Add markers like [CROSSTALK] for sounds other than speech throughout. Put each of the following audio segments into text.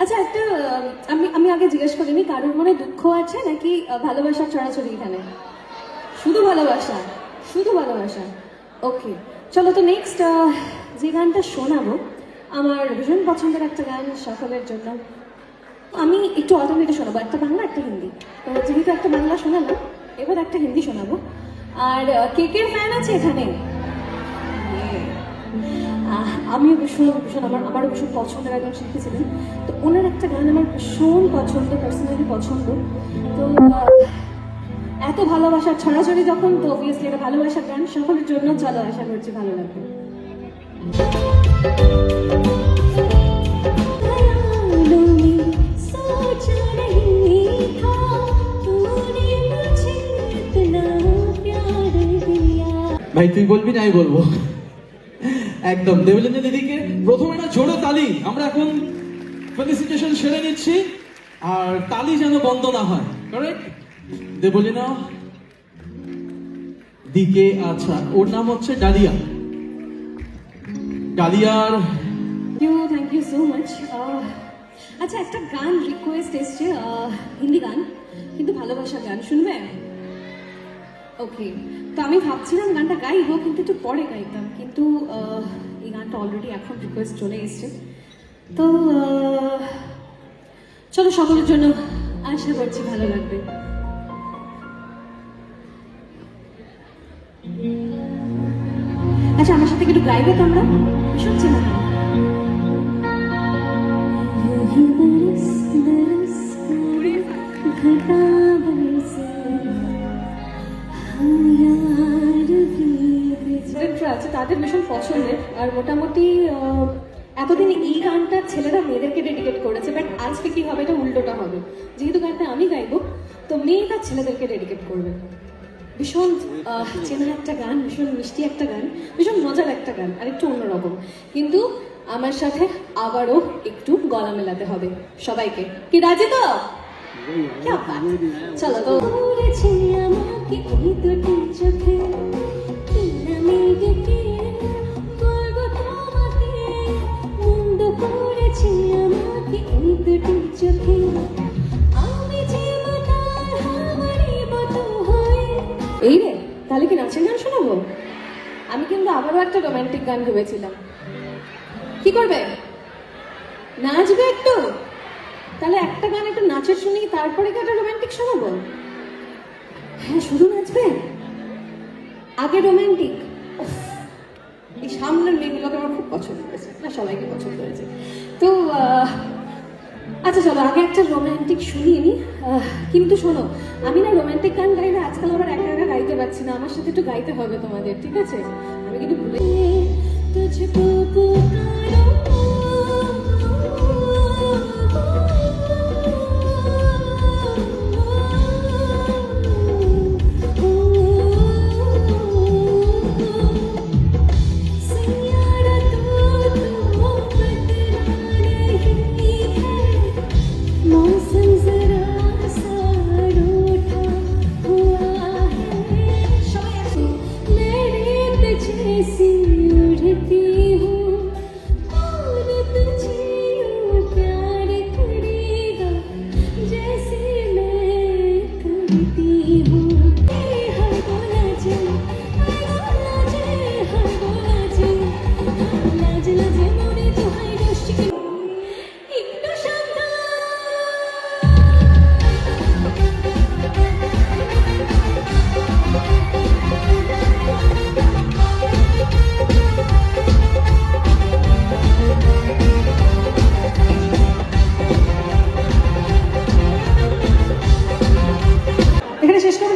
আচ্ছা একটা আমি আমি আগে জিজ্ঞেস করিনি কারোর মনে দুঃখ আছে নাকি আহ, ভালোবাসার ছড়াছড়ি এখানে? শুধু ভালোবাসা শুধু ভালোবাসা। ওকে চলো তো নেক্সট যে গানটা শোনাবো আমার ভীষণ পছন্দের একটা গান সকলের জন্য। আমি একটু অল্টারনেটে শোনাবো একটা বাংলা একটা হিন্দি। তো যেহেতু একটা বাংলা শোনালো এবার একটা হিন্দি শোনাবো। আর কেকের ফ্যান আছে এখানে? আমিও ভীষণ ভীষণ আমার আমারও ভীষণ পছন্দের একজন শিল্পী ছিলেন। তো ওনার একটা গান আমার ভীষণ পছন্দ পার্সোনালি পছন্দ। তো এত ভালোবাসা ছড়াছড়ি যখন তো অবভিয়াসলি এটা ভালোবাসার গান সকলের জন্য চলো আশা করছি ভালো লাগবে। ভাই তুই বলবি না আমি বলব। একদম। দেবলিনা দিদিকে প্রথমে না জোরে তালি। আমরা এখন ফেলিসিটেশন সেরে নিচ্ছি। আর তালি যেন বন্ধ না হয়। কারেক্ট দেবলিনা দিকে আচ্ছা ওর নাম হচ্ছে ডালিয়া। ডালিয়ার থ্যাংক ইউ সো মাচ আচ্ছা একটা গান রিকোয়েস্ট এসছে আহ, হিন্দি গান কিন্তু ভালোবাসা গান শুনবে? ওকে তো আমি ভাবছিলাম গানটা গাইবো কিন্তু একটু পরে গাইতাম কিন্তু আহ, এই গানটা অলরেডি এখন রিকোয়েস্ট চলে এসছে। তো চলো সকলের জন্য আশা করছি ভালো লাগবে। আচ্ছা আমার সাথে একটু গাইবে তোমরা? শুনছি স্টুডেন্টরা আছে তাদের ভীষণ পছন্দের। আর মোটামুটি এতদিন এই গানটা ছেলেরা মেয়েদেরকে ডেডিকেট করেছে বাট আজকে কি হবে এটা উল্টোটা হবে। যেহেতু গানটা আমি গাইব তো মেয়েরা ছেলেদেরকে ডেডিকেট করবে। ভীষণ চেনা একটা গান ভীষণ মিষ্টি একটা গান ভীষণ মজার একটা গান আর একটু অন্যরকম। কিন্তু আমার সাথে আবারও একটু গলা মেলাতে হবে সবাইকে। কি রাজি তো? চলো তো। নাচের গান শোনাবো? আমি কিন্তু আবারও একটা রোমান্টিক গান ভেবেছিলাম। কি করবে? নাচবে একটু? তাহলে একটা গান একটু নাচের শুনি, তারপরে কি একটা রোমান্টিক শোনাবো? হ্যাঁ শুধু নাচবে? আগে রোমান্টিক এই সামনের মেয়েগুলোকে আমার খুব পছন্দ হয়েছে। না, সবাইকে পছন্দ হয়েছে। তো আচ্ছা চলো, আগে একটা রোম্যান্টিক শুনি নি কিন্তু শোনো, আমি না রোম্যান্টিক গান গাই না, আজকাল আবার একা একা গাইতে পারছি না। আমার সাথে একটু গাইতে হবে তোমাদের, ঠিক আছে? আমি কিন্তু ভুলে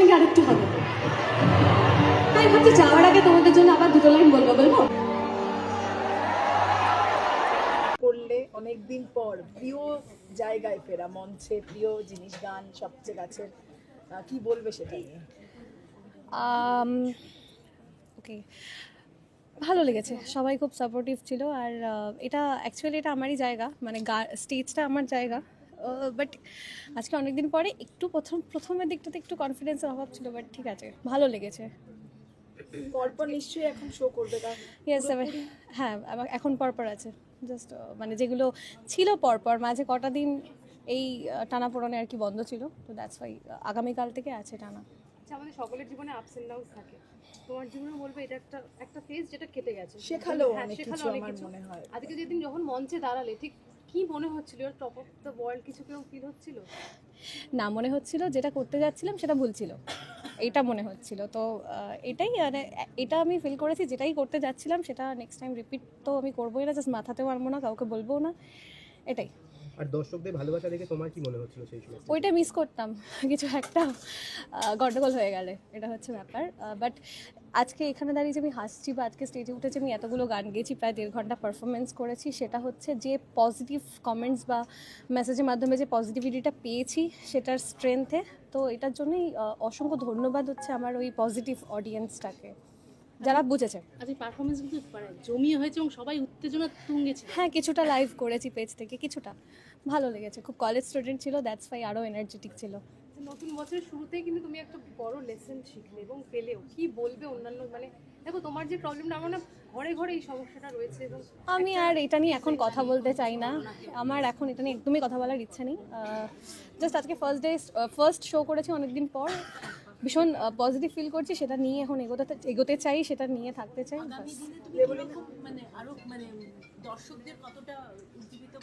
নাকি আরেকটু হবে। তাই ভাবছি যাওয়ার আগে তোমাদের জন্য আবার দুটো লাইন বলব বলব? করলে অনেক দিন পর প্রিয় জায়গায় ফেরা মঞ্চে প্রিয় জিনিস গান সবচেয়ে কাছের আহ, কি বলবে সেটা নিয়ে? ওকে ভালো লেগেছে। সবাই খুব সাপোর্টিভ ছিল আর এটা অ্যাকচুয়ালি এটা আমারই জায়গা মানে গা স্টেজটা আমার জায়গা। বাট আজকে অনেকদিন পরে একটু প্রথম প্রথমের দিকটাতে একটু কনফিডেন্সের অভাব ছিল বাট ঠিক আছে ভালো লেগেছে। পরপর নিশ্চয়ই এখন শো করবে ইয়েস হ্যাঁ এখন পরপর আছে। জাস্ট মানে যেগুলো ছিল পরপর মাঝে কটা দিন এই টানা পোড়নে আর কি বন্ধ ছিল তো দ্যাটস ওয়াই আগামীকাল থেকে আছে টানা। আচ্ছা আমাদের সকলের জীবনে আপস এন্ড ডাউনস থাকে। তোমার জীবনে বলবে এটা একটা একটা ফেজ যেটা কেটে গেছে। শেখালো হ্যাঁ, অনেক কিছু আমার মনে হয়। আজকে যেদিন যখন মঞ্চে দাঁড়ালে ঠিক কি মনে হচ্ছিল? টপ অফ দ্য ওয়ার্ল্ড কিছু কেউ ফিল হচ্ছিল? না, মনে হচ্ছিল যেটা করতে যাচ্ছিলাম সেটা ভুল ছিল। এটা মনে হচ্ছিল। তো এটাই মানে এটা আমি ফিল করেছি, যেটাই করতে যাচ্ছিলাম সেটা নেক্সট টাইম রিপিট তো আমি করবোই না জাস্ট মাথাতেও আনব না, কাউকে বলব না। এটাই। আর দর্শকদের ভালোবাসা দেখে তোমার কি মনে হচ্ছিল সেই সময়? ওইটা মিস করতাম। [LAUGHS] কিছু একটা গন্ডগোল হয়ে গেলে। এটা হচ্ছে ব্যাপার। বাট আজকে এখানে দাঁড়িয়ে যে আমি হাসছি বা আজকে স্টেজে উঠেছে আমি এতগুলো গান গেয়েছি প্রায় দেড় ঘণ্টা পারফরমেন্স করেছি সেটা হচ্ছে যে পজিটিভ কমেন্টস বা মেসেজের মাধ্যমে যে পজিটিভিটিটা পেয়েছি সেটার স্ট্রেংথে তো এটার জন্যই অসংখ্য ধন্যবাদ হচ্ছে আমার ওই পজিটিভ অডিয়েন্সটাকে যারা বুঝেছে। আজকে পারফরমেন্স কিন্তু জমিয়ে হয়েছে এবং সবাই উত্তেজনা তুঙ্গেছে হ্যাঁ কিছুটা লাইভ করেছি পেজ থেকে কিছুটা। ভালো লেগেছে। খুব কলেজ স্টুডেন্ট ছিল দ্যাটস ফাই আরও এনার্জেটিক ছিল। যে নতুন বছরের শুরুতেই কিন্তু তুমি একটা বড় লেসন শিখলে এবং পেলেও। কি বলবে অন্যান্য মানে দেখো তোমার যে প্রবলেমটা আমার না ঘরে ঘরে এই সমস্যাটা রয়েছে এবং আমি আর এটা নিয়ে এখন কথা বলতে চাই না। আমার এখন এটা নিয়ে একদমই কথা বলার ইচ্ছা নেই। জাস্ট আজকে ফার্স্ট ডে ফার্স্ট শো করেছি অনেকদিন পর। ভীষণ পজিটিভ ফিল করছি সেটা নিয়ে এখন এগোতে এগোতে চাই সেটা নিয়ে থাকতে চাই। মানে আরও মানে দর্শকদের কতটা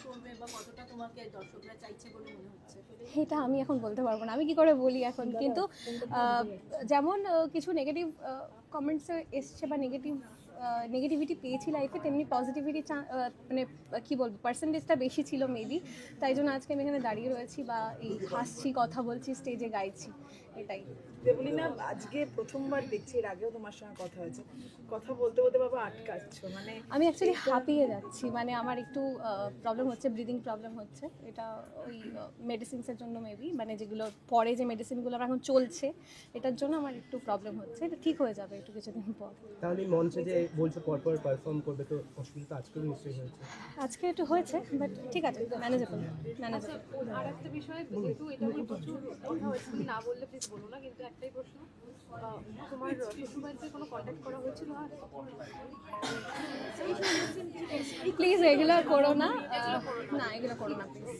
উজ্জীবিত বা কতটা তোমাকে দর্শকরা চাইছে বলে মনে হচ্ছে? এটা আমি এখন বলতে পারব না। আমি কি করে বলি এখন? কিন্তু যেমন কিছু নেগেটিভ কমেন্টস এসছে বা নেগেটিভ নেগেটিভিটি পেয়েছি লাইফে তেমনি পজিটিভিটি মানে কি বলব পার্সেন্টেজটা বেশি ছিল মেবি তাই জন্য আজকে আমি এখানে দাঁড়িয়ে রয়েছি বা এই হাসছি কথা বলছি স্টেজে গাইছি। এটাই। দেবলিনা আজকে প্রথমবার দেখছি এর আগেও তোমার সঙ্গে কথা হয়েছে। কথা বলতে বলতে বাবা আটকাচ্ছ মানে আমি অ্যাকচুয়ালি হাঁপিয়ে যাচ্ছি মানে আমার একটু প্রবলেম হচ্ছে ব্রিদিং প্রবলেম হচ্ছে। এটা ওই মেডিসিনসের জন্য মেবি মানে যেগুলো পরে যে মেডিসিনগুলো আমার এখন চলছে এটার জন্য আমার একটু প্রবলেম হচ্ছে। এটা ঠিক হয়ে যাবে একটু কিছুদিন পর। তাহলে মঞ্চে যে বলছো পরপর পারফর্ম করবে তো অসুবিধা তো আজকেও নিশ্চয়ই হয়েছে। আজকে একটু হয়েছে বাট ঠিক আছে ম্যানেজেবল ম্যানেজেবল আর একটা বিষয় যেহেতু এটা নিয়ে প্রচুর কথা হয়েছে না বললে না কিন্তু একটাই প্রশ্ন তোমার শ্বশুরবাড়িতে কোনো কন্ট্যাক্ট করা হয়েছিল? আর প্লিজ এগুলো করো না। না এগুলো করো না প্লিজ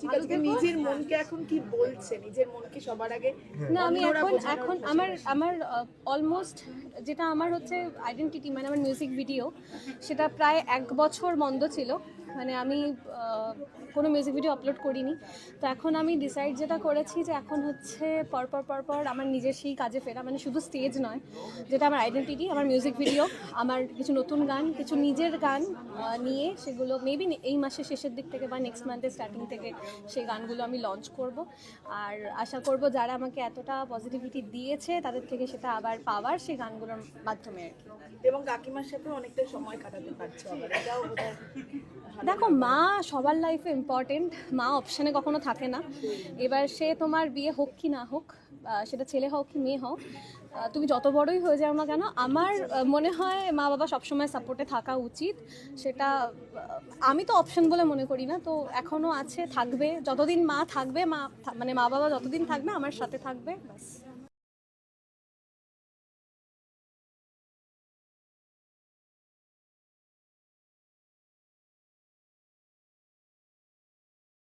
ঠিক আছে। নিজের মনকে এখন কি বলছে? নিজের মনকে সবার আগে না আমি এখন এখন আমার আমার অলমোস্ট যেটা আমার হচ্ছে আইডেন্টিটি মানে আমার মিউজিক ভিডিও সেটা প্রায় এক বছর বন্ধ ছিল। মানে আমি কোনো মিউজিক ভিডিও আপলোড করিনি। তো এখন আমি ডিসাইড যেটা করেছি যে এখন হচ্ছে পরপর পরপর আমার নিজের সেই কাজে ফেরা মানে শুধু স্টেজ নয়, যেটা আমার আইডেন্টিটি আমার মিউজিক ভিডিও আমার কিছু নতুন গান, কিছু নিজের গান নিয়ে সেগুলো মেবি এই মাসের শেষের দিক থেকে বা নেক্সট মান্থের স্টার্টিং থেকে সেই গানগুলো আমি লঞ্চ করব। আর আশা করব যারা আমাকে এতটা পজিটিভিটি দিয়েছে, তাদের থেকে সেটা আবার পাওয়ার সেই গানগুলোর মাধ্যমে আর কি। এবং কাকিমার সাথে অনেকটা সময় কাটাতে পারছ। দেখো, মা সবার লাইফে ইম্পর্টেন্ট মা অপশানে কখনো থাকে না। এবার সে তোমার বিয়ে হোক কি না হোক সেটা ছেলে হোক কি মেয়ে হোক তুমি যত বড়ই হয়ে যাও না কেন, আমার মনে হয় মা বাবা সবসময় সাপোর্টে থাকা উচিত। সেটা আমি তো অপশন বলে মনে করি না। তো এখনও আছে, থাকবে। যতদিন মা থাকবে, মা মানে মা বাবা যতদিন থাকবে, আমার সাথে থাকবে, ব্যাস।